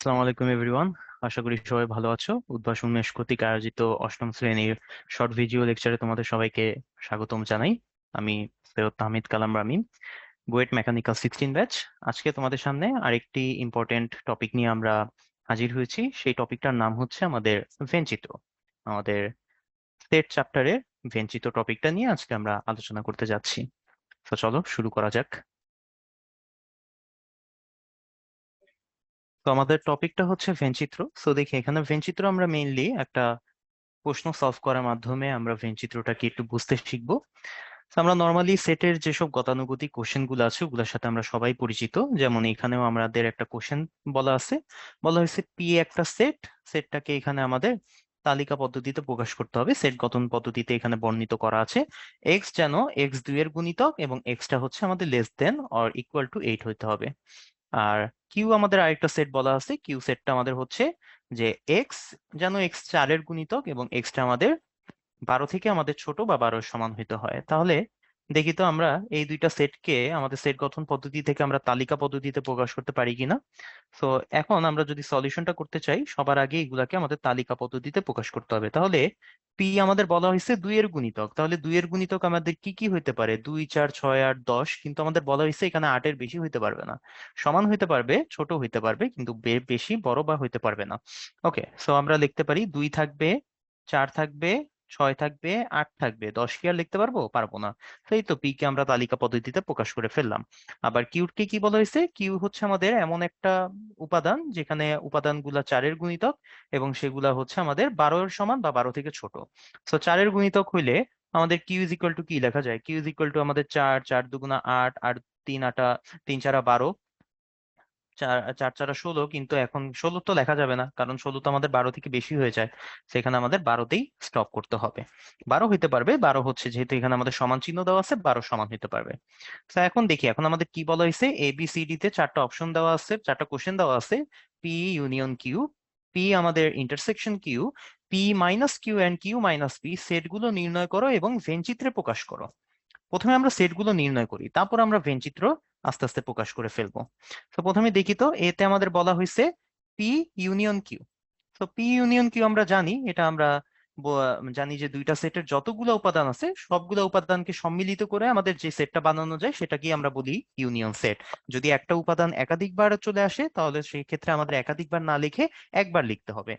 আসসালামু আলাইকুম এভরিওয়ান আশা করি সবাই ভালো আছো। উদ্ভাসন মেশ কর্তৃক আয়োজিত অষ্টম শ্রেণির শর্ট ভিডিও লেকচারে তোমাদের সবাইকে স্বাগতম জানাই। আমি Syed Tahmid Kalam Ramin BUET mechanical sixteen batch আজকে তোমাদের সামনে আরেকটি ইম্পর্টেন্ট টপিক নিয়ে আমরা হাজির হয়েছি। সেই টপিকটার নাম হচ্ছে আমাদের ভেনচিত্র আমাদের সেট চ্যাপ্টারের ভেনচিত্র টপিকটা নিয়ে আজকে আমরা আলোচনা করতে যাচ্ছি। তো চলো শুরু করা যাক। তো আমাদের টপিকটা হচ্ছে ভেনচিত্র সো দেখি, এখানে ভেনচিত্র আমরা মেইনলি একটা প্রশ্ন সলভ করার মাধ্যমে আমরা ভেনচিত্রটাকে একটু বুঝতে শিখব। আমরা নর্মালি সেটের যেসব গতানুগতিক কোশ্চেনগুলো আছে, ওগুলোর সাথে আমরা সবাই পরিচিত। যেমন এখানেও আমাদের একটা কোশ্চেন বলা আছে। বলা হয়েছে পি একটা সেট সেটটাকে এখানে আমাদের তালিকা পদ্ধতিতে প্রকাশ করতে হবে। সেট গঠন পদ্ধতিতে এখানে বর্ণিত করা আছে। এক্স যেন এক্স দুই এর গুণিতক এবং এক্সটা হচ্ছে আমাদের less than or equal to eight হইতে হবে। আর কিউ আমাদের আরেকটা সেট বলা আছে। কিউ সেটটা আমাদের হচ্ছে যে এক্স যেন এক্স চারের গুণিতক এবং এক্সটা আমাদের বারো থেকে আমাদের ছোট বা বারোর সমান হইতে হয়। তাহলে দেখি তো আমরা এই দুইটা সেটকে আমাদের সেট গঠন পদ্ধতি থেকে আমরা তালিকা পদ্ধতিতে প্রকাশ করতে পারি কিনা। তো এখন আমরা যদি সলিউশনটা করতে চাই, সবার আগে এগুলাকে আমাদের তালিকা পদ্ধতিতে প্রকাশ করতে হবে। তাহলে পি আমাদের বলা হয়েছে দুইয়ের গুণিতক। তাহলে দুইয়ের গুণিতক আমাদের কি কি হইতে পারে? দুই, চার, ছয়, আট, দশ, কিন্তু আমাদের বলা হয়েছে এখানে আটের বেশি হইতে পারবে না। সমান হইতে পারবে, ছোট হইতে পারবে, কিন্তু বেশি, বড় বা হইতে পারবে না। ওকে সো আমরা লিখতে পারি দুই থাকবে, চার থাকবে ছয় থাকবে, আট থাকবে, দশ কি আর লিখতে পারব? পারব না। এই তো পি কে আমরা তালিকা পদ্ধতিতে প্রকাশ করে ফেললাম। আবার কিউটকে কি বলা হয়েছে? কিউ হচ্ছে আমাদের এমন একটা উপাদান যেখানে উপাদানগুলা চারের গুণিতক এবং সেগুলা হচ্ছে আমাদের বারোর সমান বা বারো থেকে ছোট। তো চারের গুণিতক হইলে আমাদের কিউ ইজ ইকুয়াল টু কি লেখা যায়? কিউ ইজ ইকুয়াল টু আমাদের চার চার দুগুণা আট, আর তিন আটা, তিন চারা বারো। চার চার ষোলো, কিন্তু এখন ষোলো তো লেখা যাবে না, কারণ ষোলো তো আমাদের বারো থেকে বেশি হয়ে যায়, সেখানে আমাদের বারোতেই স্টপ করতে হবে। বারো হইতে পারবে, বারো হচ্ছে যেহেতু এখানে আমাদের সমান চিহ্ন দেওয়া আছে, বারো সমান হইতে পারবে। তো এখন দেখি, এখন আমাদের কি বলা হয়েছে? এ বি সি ডি তে চারটা অপশন দেওয়া আছে, চারটা কোশ্চেন দেওয়া আছে পি ইউনিয়ন কিউ পি আমাদের intersection Q P minus Q and Q minus P সেটগুলো নির্ণয় করো এবং ভেনচিত্রে প্রকাশ করো। প্রথমে আমরা সেটগুলো নির্ণয় করি, তারপর আমরা ভেনচিত্র আস্তে আস্তে প্রকাশ করে ফেলব। তো প্রথমে দেখি তো, এতে আমাদের বলা হয়েছে পি ইউনিয়ন কিউ তো পি ইউনিয়ন কিউ আমরা জানি, এটা আমরা জানি যে দুইটা সেটের যতগুলো উপাদান আছে, সবগুলো উপাদানকে সম্মিলিত করে আমাদের যে সেটটা বানানো যায় সেটাকে আমরা বলি ইউনিয়ন সেট যদি একটা উপাদান একাধিকবার চলে আসে, তাহলে সেই ক্ষেত্রে আমাদের একাধিকবার না লিখে একবার লিখতে হবে।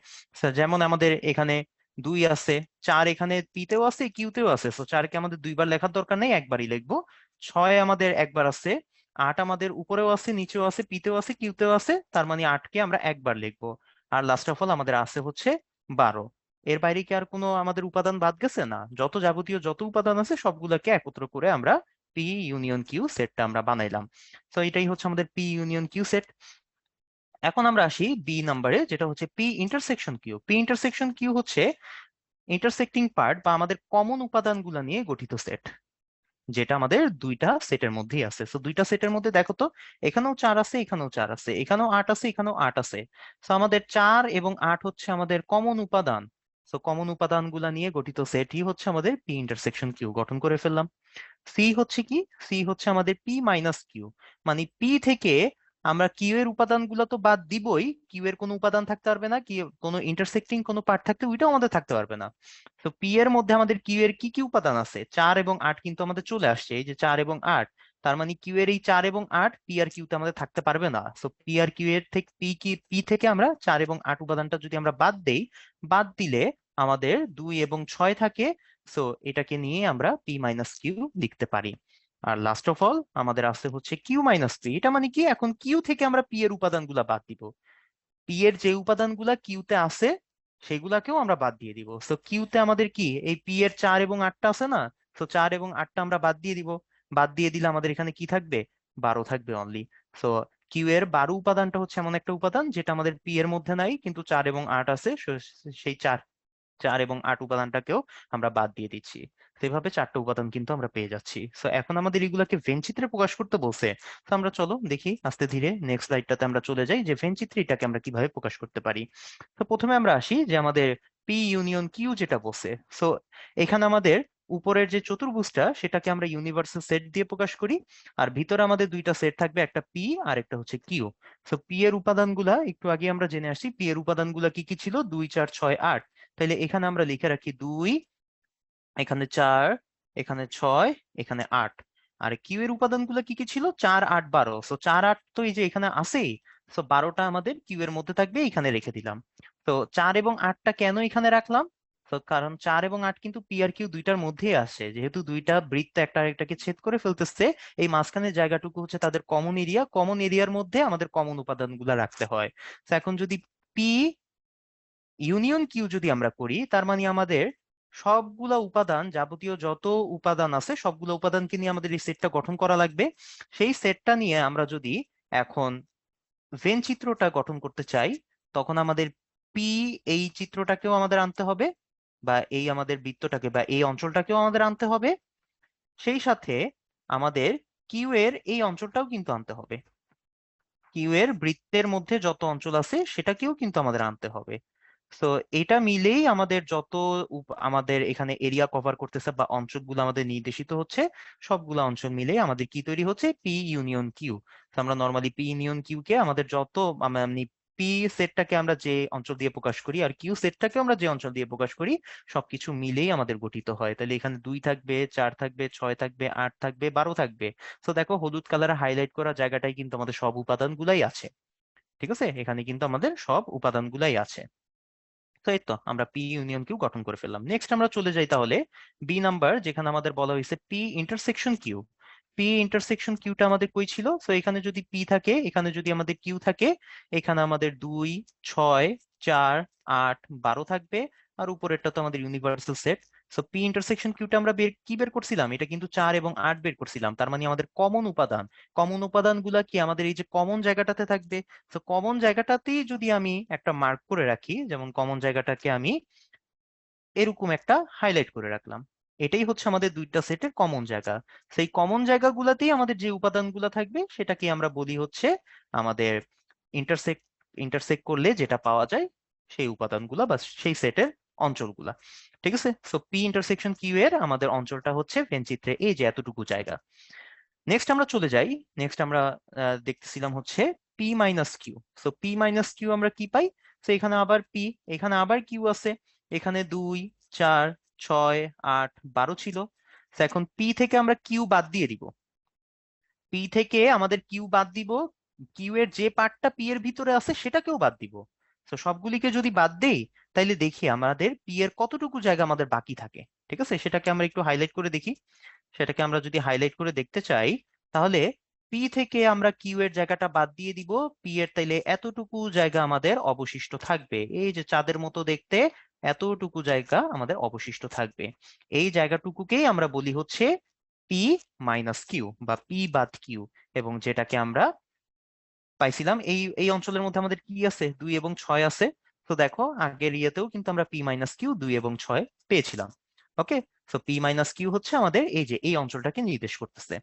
যেমন আমাদের এখানে দুই আছে, চার এখানে পিতেও আছে কিউতেও আছে। তো চারকে আমাদের দুইবার লেখার দরকার নেই, একবারই লিখব। ছয় আমাদের একবার আছে আট আমাদের উপরেও আছে, নিচেও আছে, পিতেও আছে, কিউতেও আছে, তার মানে আটকে আমরা একবার লিখব। আর লাস্ট অফ অল আমাদের আছে হচ্ছে বারো। এর বাইরে কি আর কোনো আমাদের উপাদান বাদ গেছে? না, যত যাবতীয় যত উপাদান আছে সবগুলোকে একত্র করে আমরা পি ইউনিয়ন কিউ সেটটা আমরা বানাইলাম। তো এটাই হচ্ছে আমাদের পি ইউনিয়ন কিউ সেট এখন আমরা আসি বি নাম্বারে যেটা হচ্ছে P intersection Q P intersection Q হচ্ছে ইন্টারসেক্টিং পার্ট বা আমাদের কমন উপাদানগুলো নিয়ে গঠিত সেট যেটা আমাদের দুইটা সেটের মধ্যেই আছে। তো দুইটা সেটের মধ্যে দেখো তো, এখানেও চার আছে, এখানেও চার আছে, এখানেও আট আছে, এখানেও আট আছে। তো আমাদের চার এবং আট হচ্ছে আমাদের কমন উপাদান। তো কমন উপাদানগুলা নিয়ে গঠিত সেটই হচ্ছে আমাদের পি ইন্টারসেকশন কিউ গঠন করে ফেললাম। সি হচ্ছে কি? সি হচ্ছে আমাদের পি মাইনাস কিউ মানে পি থেকে আমরা কিউ এর উপাদানগুলো তো বাদ দিবই কিউ এর কোনো উপাদান থাকতে পারবে না কি কোনো ইন্টারসেক্টিং কোনো পার্ট থাকতে, ওইটাও আমাদের থাকতে পারবে না। তো পি এর মধ্যে আমাদের কিউ এর কি কি উপাদান আছে? চার এবং আট কিন্তু আমাদের চলে আসছে, এই যে চার এবং আট, তার মানে কিউ এর এই চার এবং আট পি আর কিউতে আমাদের থাকতে পারবে না। তো পি আর কিউ এর থেকে পি কি পি থেকে আমরা চার এবং আট উপাদানটা যদি আমরা বাদ দেই, বাদ দিলে আমাদের দুই এবং ছয় থাকে সো এটাকে নিয়ে আমরা পি মাইনাস কিউ লিখতে পারি। আর লাস্ট অফ অল আমাদের আছে হচ্ছে কিউ মাইনাস থ্রি এটা মানে কি? এখন কিউ থেকে আমরা পি এর উপাদানগুলা বাদ দিব। পি এর যে উপাদানগুলা কিউতে আছে, সেগুলাকেও আমরা বাদ দিয়ে দিব। সো কিউতে আমাদের কি? এই পি এর চার এবং আটটা আছে না? তো চার এবং আটটা আমরা বাদ দিয়ে দিব। বাদ দিয়ে দিলে আমাদের এখানে কি থাকবে? বারো থাকবে অনলি সো কিউ এর বারো উপাদানটা হচ্ছে এমন একটা উপাদান যেটা আমাদের পি এর মধ্যে নাই, কিন্তু চার এবং আট আছে সেই চার চার এবং আট উপাদানটাকেও আমরা বাদ দিয়ে দিচ্ছি। সেভাবে চারটা উপাদান কিন্তু আমরা পেয়ে যাচ্ছি। সো এখন আমাদের এগুলাকে ভেন চিত্রে প্রকাশ করতে বলছে। তো আমরা চলো দেখি আস্তে ধীরে নেক্সট স্লাইডটাতে আমরা চলে যাই যে ভেন চিত্রে এটাকে আমরা কীভাবে প্রকাশ করতে পারি। তো প্রথমে আমরা আসি যে আমাদের পি ইউনিয়ন কিউ যেটা বলছে। সো এখানে আমাদের উপরের যে চতুর্ভুজটা সেটাকে আমরা ইউনিভার্সাল সেট দিয়ে প্রকাশ করি আর ভিতরে আমাদের দুইটা সেট থাকবে, একটা পি আর একটা হচ্ছে কিউ সো পি এর উপাদানগুলা, একটু আগে আমরা জেনে আসি পি এর উপাদানগুলা কি কি ছিল? দুই, চার, ছয়, আট। তাহলে এখানে আমরা লিখে রাখি দুই, এখানে চার, এখানে ছয়, এখানে আট। আর কিউ এর উপাদানগুলো কি কি ছিল? চার, আট, বারো। সো চার, আট তো এই যে এখানে আছেই। সো বারোটা আমাদের কিউ এর মধ্যে থাকবে, এখানে রেখে দিলাম। তো চার এবং আটটা কেন এখানে রাখলাম? কারণ চার এবং আট কিন্তু পি আর কিউ দুইটার মধ্যেই আসে। যেহেতু দুইটা বৃত্ত একটা আরেকটাকে ছেদ করে ফেলতেছে, এই মাঝখানের জায়গাটুকু হচ্ছে তাদের কমন এরিয়া কমন এরিয়ার মধ্যে আমাদের কমন উপাদানগুলো রাখতে হয়। তো এখন যদি পি ইউনিয়ন কিউ যদি আমরা করি, তার মানে আমাদের সবগুলা উপাদান, যাবতীয় যত উপাদান আছে, সবগুলো উপাদানকে নিয়ে আমাদের এই সেটটা গঠন করা লাগবে। সেই সেটটা নিয়ে আমরা যদি এখন ভেন চিত্রটা গঠন করতে চাই, তখন আমাদের পি এই চিত্রটাকেও আমাদের আনতে হবে বা এই আমাদের বৃত্তটাকে বা এই অঞ্চলটাকেও আমাদের আনতে হবে। সেই সাথে আমাদের কিউ এর এই অঞ্চলটাও কিন্তু আনতে হবে। কিউ এর বৃত্তের মধ্যে যত অঞ্চল আছে, সেটাকেও কিন্তু আমাদের আনতে হবে। তো এটা মিলেই আমাদের যত আমাদের এখানে এরিয়া কভার করতেছে বা অঞ্চলগুলো আমাদের নির্দেশিত হচ্ছে, সবগুলো অঞ্চল মিলেই আমাদের কি তৈরি হচ্ছে? পি ইউনিয়ন কিউ আমরা নর্মালি পি ইউনিয়ন কিউ কে আমাদের যত পি সেটটাকে আমরা যে অঞ্চল দিয়ে প্রকাশ করি আর কিউ সেটটাকে আমরা যে অঞ্চল দিয়ে প্রকাশ করি, সবকিছু মিলেই আমাদের গঠিত হয়। তাহলে এখানে দুই থাকবে, চার থাকবে, ছয় থাকবে, আট থাকবে, বারো থাকবে। তো দেখো হলুদ কালারে হাইলাইট করা জায়গাটাই কিন্তু আমাদের সব উপাদান গুলাই আছে। ঠিক আছে? এখানে কিন্তু আমাদের সব উপাদান গুলাই আছে। তো আমরা পি ইউনিয়ন কিউ গঠন করে ফেললাম। নেক্সট আমরা চলে যাই তাহলে বি নাম্বার যেখানে আমাদের বলা হয়েছে P intersection Q. P intersection কিউটা আমাদের কই ছিল? তো এখানে যদি পি থাকে, এখানে যদি আমাদের কিউ থাকে, এখানে আমাদের দুই, ছয়, চার, আট, বারো থাকবে, আর উপরেরটা তো আমাদের universal set so P intersection কিউটা আমরা বের, কি বের করছিলাম? এটা কিন্তু চার এবং আট বের করছিলাম। তার মানে আমাদের কমন উপাদান। কমন উপাদানগুলা কি? আমাদের এই যে কমন জায়গাটাতে থাকবে। তো কমন জায়গাটাতেই যদি আমি একটা মার্ক করে রাখি, যেমন কমন জায়গাটাকে আমি এরকম একটা হাইলাইট করে রাখলাম। এটাই হচ্ছে আমাদের দুইটা সেটের কমন জায়গা। সেই কমন জায়গাগুলাতেই আমাদের যে উপাদানগুলো থাকবে, সেটাকে আমরা বলি হচ্ছে আমাদের ইন্টারসেক্ট ইন্টারসেক্ট করলে যেটা পাওয়া যায়, সেই উপাদানগুলা বা সেই সেটের অঞ্চলগুলা। ঠিক আছে? সো পি ইন্টারসেকশন কিউ এর আমাদের অঞ্চলটা হচ্ছে ভেনচিত্রে এই যে এতটুকু জায়গা। নেক্সট আমরা চলে যাই। নেক্সট আমরা দেখতেছিলাম হচ্ছে P minus Q so P minus Q আমরা কি পাই? তো এখানে আবার পি এখানে আবার কিউ আছে। এখানে দুই, চার, ছয়, আট, বারো ছিল। এখন পি থেকে আমরা কিউ বাদ দিয়ে দিব। পি থেকে আমাদের কিউ বাদ দিব। কিউ এর যে পার্টটা পি এর ভিতরে আছে, সেটাকেও বাদ দিব। তো সবগুলিকে যদি বাদ দেই, তাইলে দেখি আমাদের পি এর কতটুকু জায়গা আমাদের বাকি থাকে, ঠিক আছে? সেটাকে আমরা একটু হাইলাইট করে দেখি। সেটাকে আমরা যদি হাইলাইট করে দেখতে চাই, তাহলে পি থেকে আমরা কিউ এর জায়গাটা বাদ দিয়ে দিব। পি এর তাইলে এতটুকু জায়গা আমাদের অবশিষ্ট থাকবে। এই যে চাঁদের মতো দেখতে এতটুকু জায়গা আমাদের অবশিষ্ট থাকবে। এই জায়গাটুকুকেই আমরা বলি হচ্ছে পি মাইনাস কিউ বা পি বাদ কিউ এবং যেটাকে আমরা পাইছিলাম। এই এই অঞ্চলের মধ্যে আমাদের কি আছে? দুই এবং ছয় আছে। তো দেখো, আগের ইয়েতেও কিন্তু আমরা পি মাইনাস কিউ, দুই এবং ছয় পেয়েছিলাম। ওকে? তো পি মাইনাস কিউ হচ্ছে আমাদের এই যে, এই অঞ্চলটাকে নির্দেশ করতেছে।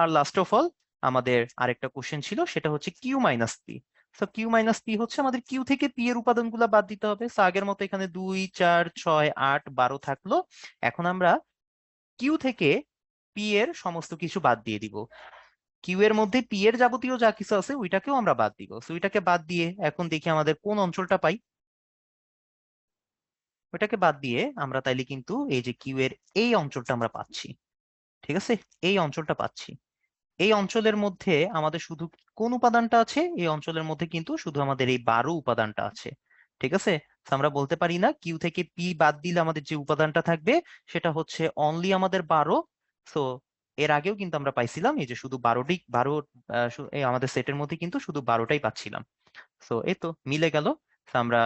আর লাস্ট অফ অল আমাদের আরেকটা কোশ্চেন ছিল, সেটা হচ্ছে কিউ মাইনাস পি। তো কিউ মাইনাস পি হচ্ছে আমাদের কিউ থেকে পি এর উপাদানগুলো বাদ দিতে হবে। তো আগের মতো এখানে দুই, চার, ছয়, আট, বারো থাকল। এখন আমরা কিউ থেকে পি এর সমস্ত কিছু বাদ দিয়ে দিব। কিউ এর মধ্যে পি এর যাবতীয় যা কিছু আছে, ওইটাকেও আমরা বাদ দিব। তো ওইটাকে বাদ দিয়ে এখন দেখি আমাদের কোন অঞ্চলটা পাই। ওইটাকে বাদ দিয়ে আমরা তাইলে কিন্তু এই যে কিউ এর এই অঞ্চলটা আমরা পাচ্ছি। ঠিক আছে? এই অঞ্চলটা পাচ্ছি। এই অঞ্চলের মধ্যে আমাদের শুধু কোন উপাদানটা আছে? এই অঞ্চলের মধ্যে কিন্তু শুধু আমাদের এই বারো উপাদানটা আছে। ঠিক আছে? আমরা বলতে পারি না কিউ থেকে পি বাদ দিলে আমাদের যে উপাদানটা থাকবে, সেটা হচ্ছে অনলি আমাদের বারো। সো এর আগেও কিন্তু আমরা পাইছিলাম, এই যে শুধু বারোটি, বারো আমাদের সেটের মধ্যে কিন্তু শুধু বারোটাই পাচ্ছিলাম। সো এই তো মিলে গেল। আমরা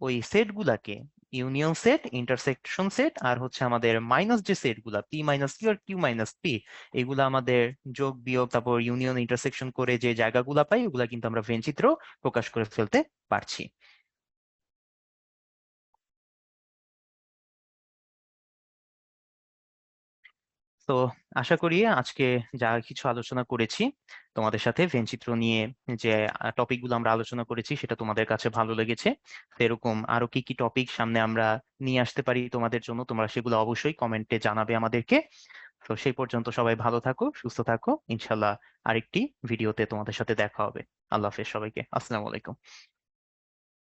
ওই সেট গুলাকে ইউনিয়ন সেট, ইন্টারসেকশন সেট আর হচ্ছে আমাদের মাইনাস যে সেটগুলা পি মাইনাস কিউ আর কিউ মাইনাস পি এগুলা আমাদের যোগ বিয়োগ তারপর ইউনিয়ন ইন্টারসেকশন করে যে জায়গাগুলা পাই, ওগুলা কিন্তু আমরা ভেনচিত্র প্রকাশ করে ফেলতে পারছি। তো আশা করি আজকে যা কিছু আলোচনা করেছি, তোমাদের সাথে ভেনচিত্র নিয়ে যে টপিকগুলো আমরা আলোচনা করেছি, সেটা তোমাদের কাছে ভালো লেগেছে। এরকম আরও কি কি টপিক সামনে আমরা নিয়ে আসতে পারি তোমাদের জন্য, তোমরা সেগুলো অবশ্যই কমেন্টে জানাবে আমাদেরকে। তো সেই পর্যন্ত সবাই ভালো থাকো, সুস্থ থাকো। ইনশাল্লাহ আরেকটি ভিডিওতে তোমাদের সাথে দেখা হবে। আল্লাহ হাফেজ সবাইকে। আসসালামু আলাইকুম।